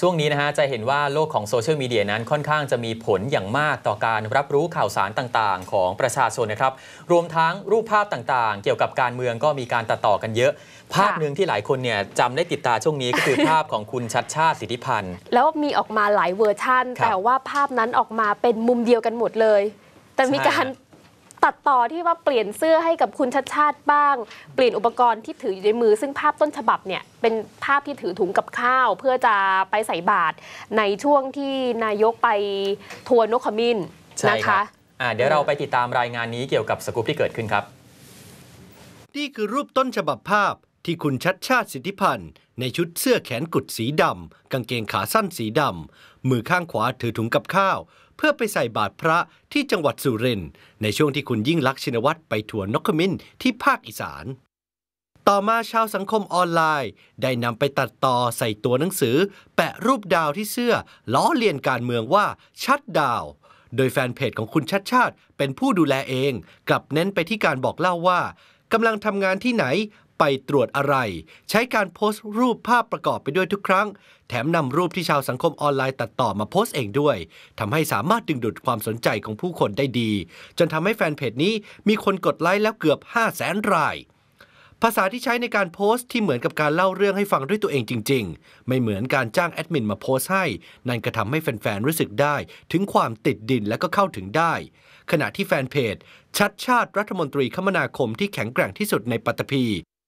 ช่วงนี้นะฮะจะเห็นว่าโลกของโซเชียลมีเดียนั้นค่อนข้างจะมีผลอย่างมากต่อการรับรู้ข่าวสารต่างๆ ของประชาชนนะครับ รวมทั้งรูปภาพต่างๆ เกี่ยวกับการเมืองก็มีการตัดต่อกันเยอะ ภาพหนึ่งที่หลายคนเนี่ยจำได้ติดตาช่วงนี้ก็คือภาพของคุณชัดชาติสิทธิพันธ์ แล้วมีออกมาหลายเวอร์ชั่นครับแต่ว่าภาพนั้นออกมาเป็นมุมเดียวกันหมดเลย แต่มีใช่การ ตัดต่อที่ว่าเปลี่ยนเสื้อให้กับคุณชัดชาติบ้าง เปลี่ยนอุปกรณ์ที่ถืออยู่ในมือ ซึ่งภาพต้นฉบับเนี่ยเป็นภาพที่ถือถุงกับข้าว เพื่อจะไปใส่บาตรในช่วงที่นายกไปทัวร์นกขมิ้นใช่นะครัคะบอ่าเดี๋ยวเราไปติดตามรายงานนี้เกี่ยวกับสกู๊ปที่เกิดขึ้นครับ นี่คือรูปต้นฉบับภาพที่คุณชัดชาติสิทธิพันธ์ในชุดเสื้อแขนกุดสีดำกางเกงขาสั้นสีดำมือข้างขวาถือถุงกับข้าว เพื่อไปใส่บาตรพระที่จังหวัดสุรินทร์ในช่วงที่คุณยิ่งลักษณ์ชินวัตรไปทัวร์นกขมิ้นที่ภาคอีสาน ต่อมาชาวสังคมออนไลน์ ได้นำไปตัดต่อใส่ตัวหนังสือ แปะรูปดาวที่เสื้อ ล้อเลียนการเมืองว่าชัดดาว โดยแฟนเพจของคุณชัดชาติ เป็นผู้ดูแลเอง กลับเน้นไปที่การบอกเล่าว่ากำลังทำงานที่ไหน ไปตรวจอะไร ใช้การโพสต์รูปภาพประกอบไปด้วยทุกครั้ง แถมนำรูปที่ชาวสังคมออนไลน์ตัดต่อมาโพสต์เองด้วยทำให้สามารถดึงดูดความสนใจของผู้คนได้ดี จนทำให้แฟนเพจนี้มีคนกดไลค์แล้วเกือบ5 0 0แสนรายภาษาที่ใช้ในการโพสต์ที่เหมือนกับการเล่าเรื่องให้ฟังด้วยตัวเองจริง ๆ ไม่เหมือนการจ้างแอดมินมาโพสต์ให้ นั่นก็ทำให้แฟนๆ รู้สึกได้ ถึงความติดดินและก็เข้าถึงได้ ขณะที่แฟนเพจ ชัดชาติรัฐมนตรีคมนาคมที่แข็งแกร่งที่สุดในปัตตภี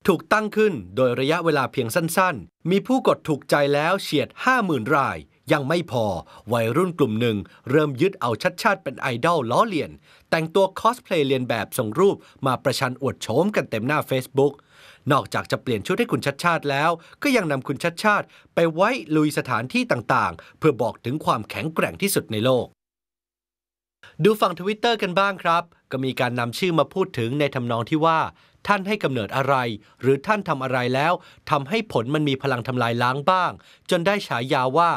ถูกตั้งขึ้นโดยระยะเวลาเพียงสั้นๆ มีผู้กดถูกใจแล้วเฉียด 50,000 ราย ยังไม่พอ วัยรุ่นกลุ่มหนึ่ง เริ่มยึดเอาชัดชาติเป็นไอดอลล้อเลียน แต่งตัวคอสเพลย์เลียนแบบส่งรูปมาประชันอวดโฉมกันเต็มหน้า Facebook นอกจากจะเปลี่ยนชุดให้คุณชัดชาติแล้ว ก็ยังนำคุณชัดชาติ ไปไว้ลุยสถานที่ต่างๆ เพื่อบอกถึงความแข็งแกร่งที่สุดในโลก ดูฝั่งทวิตเตอร์กันบ้างครับ ก็มีการนำชื่อมาพูดถึงในทำนองที่ว่า ท่านให้กำเนิดอะไร หรือท่านทำอะไรแล้วทำให้ผลมันมีพลังทำลายล้างบ้าง จนได้ฉายาว่า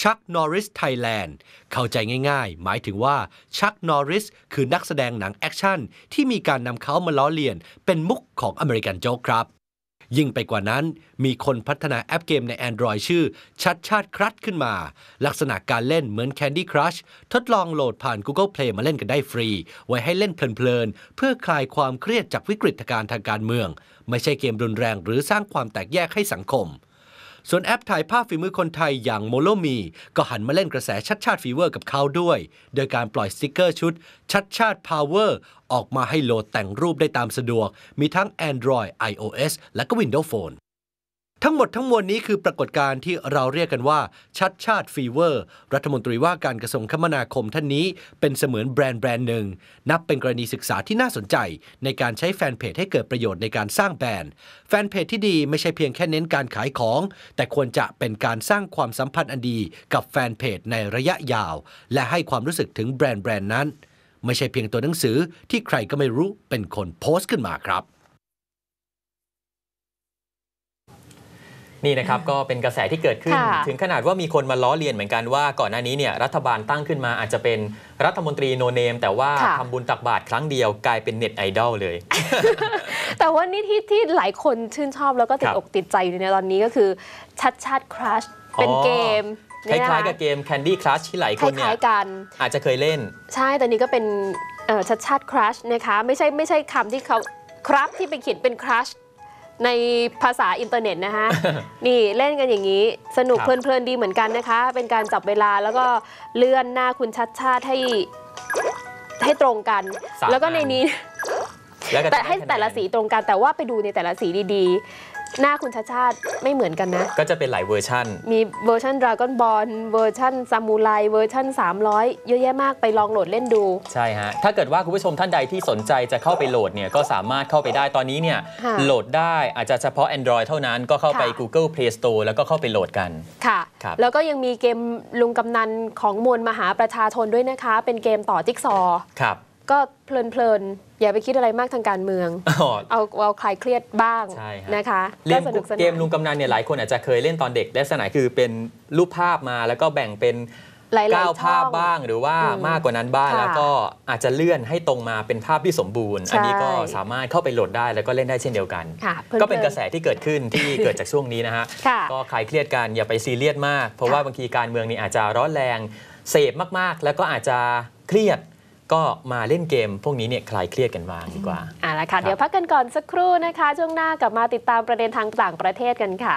ชักนอริสไทยแลนด์เข้าใจง่ายๆ หมายถึงว่าชักนอริสคือนักแสดงหนังแอคชั่นที่มีการนำเขามาล้อเลียนเป็นมุกของอเมริกันโจ๊กครับ ยิ่งไปกว่านั้น มีคนพัฒนาแอปเกมใน Android ชื่อ ชัดชาติครัดขึ้นมา ลักษณะการเล่นเหมือน Candy Crush ทดลองโหลดผ่าน Google Play มาเล่นกันได้ฟรี ไว้ให้เล่นเพลินๆ เพื่อคลายความเครียดจากวิกฤตการณ์ทางการเมือง ไม่ใช่เกมรุนแรงหรือสร้างความแตกแยกให้สังคม ส่วนแอปถ่ายภาพฝีมือคนไทยอย่างโมโลมี ก็หันมาเล่นกระแสชัดชาติฟีเวอร์กับเขาด้วย โดยการปล่อยสติกเกอร์ชุด ชัดชาติพาวเวอร์ออกมาให้โหลดแต่งรูปได้ตามสะดวก มีทั้ง Android iOS และก็ Windows Phone ทั้งหมดทั้งมวลนี้คือปรากฏการณ์ที่เราเรียกกันว่า ชัดชาติฟีเวอร์ รัฐมนตรีว่าการกระทรวงคมนาคมท่านนี้ เป็นเสมือนแบรนด์แบรนด์หนึ่ง นับเป็นกรณีศึกษาที่น่าสนใจ ในการใช้แฟนเพจให้เกิดประโยชน์ในการสร้างแบรนด์ แฟนเพจที่ดีไม่ใช่เพียงแค่เน้นการขายของ แต่ควรจะเป็นการสร้างความสัมพันธ์อันดีกับแฟนเพจในระยะยาว และให้ความรู้สึกถึงแบรนด์แบรนด์นั้น ไม่ใช่เพียงตัวหนังสือที่ใครก็ไม่รู้เป็นคนโพสต์ขึ้นมาครับ นี่นะครับก็เป็นกระแสที่เกิดขึ้น ค่ะถึงขนาดว่ามีคนมาล้อเลียนเหมือนกันว่าก่อนหน้านี้เนี่ยรัฐบาลตั้งขึ้นมาอาจจะเป็นรัฐมนตรีโนเนม แต่ว่าค่ะ ทำบุญตักบาตรครั้งเดียวกลายเป็นเน็ตไอดอลเลย แต่ว่านี่ที่ที่หลายคนชื่นชอบแล้วก็ติคดรับ อกติดใจอยู่ในตอนนี้ก็คือชัดชาติครัชเป็นอ๋อเกมคเนี่ยนะล้ายๆกับเกม Candy Crush ที่หลายคคนเนี่ล้ายยๆกัน อาจจะเคยเล่น ใช่แต่นี้ก็เป็นเอ่อชัดชาติครัชนะคะ ไม่ใช่ไม่ใช่คำที่เขาครับที่ไปเขียนเป็นครัช ในภาษาอินเทอร์เน็ตนะคะ นี่เล่นกันอย่างนี้ สนุกครับเพลินๆดีเหมือนกันนะคะ เป็นการจับเวลาแล้วก็เลื่อนหน้าคุณชัดชาติให้ให้ตรงกันสามแล้วก็ในอันนี้แล้วก็จะแต่ให้ได้คะนนแต่ละสีตรงกันแต่ว่าไปดูในแต่ละสีดีๆ หน้าคุณชัดชาติไม่เหมือนกันนะ ก็จะเป็นหลายเวอร์ชั่น มีเวอร์ชันดราก้อนบอลเวอร์ชันซามูไรเวอร์ชัน300 เยอะแยะมากไปลองโหลดเล่นดู ใช่ฮะ ถ้าเกิดว่าคุณผู้ชมท่านใดที่สนใจจะเข้าไปโหลดเนี่ย ก็สามารถเข้าไปได้ตอนนี้เนี่ย ค่ะโหลดได้อาจจะเฉพาะ Android เท่านั้นก็เข้าไป ค่ะ Google Play Store แล้วก็เข้าไปโหลดกัน ค่ะ ครับ แล้วก็ยังมีเกมลุงกำนันของมวลมหาประชาชนด้วยนะคะ เป็นเกมต่อจิ๊กซอว์ ครับ ก็เพลินๆ อย่าไปคิดอะไรมากทางการเมืองอ๋อเอาเอาคลายเครียดบ้างใช่ฮะนะคะเล่ก็นสนุกสนานเกมลุงกำนันเนี่ยหลายคนอาจจะเคยเล่นตอนเด็กลักษณะคือเป็นรูปภาพมาแล้วก็แบ่งเป็นหลายๆก้าวภาพช่องบ้างหรือว่าอืมมากกว่านั้นบ้างค่ะแล้วก็อาจจะเลื่อนให้ตรงมาเป็นภาพที่สมบูรณ์ใช่อันนี้ก็สามารถเข้าไปโหลดได้แล้วก็เล่นได้เช่นเดียวกันค่ะก็เป็นพลิกระแสที่เกิดขึ้นที่เกิดจากช่วงนี้นะฮะค่ะก็ใครเครียดกันอย่าไปซีเรียสมาก เพราะค่ะว่าบางทีการเมืองนี่อาจจะร้อนแรงเสพมากๆ แล้วก็อาจจะเครียด ก็มาเล่นเกม พวกนี้เนี่ยคลายเครียดกันบ้างดีกว่า อะละค่ะ เดี๋ยวพักกันก่อนสักครู่นะคะ ช่วงหน้ากลับมาติดตามประเด็นทางต่างประเทศกันค่ะ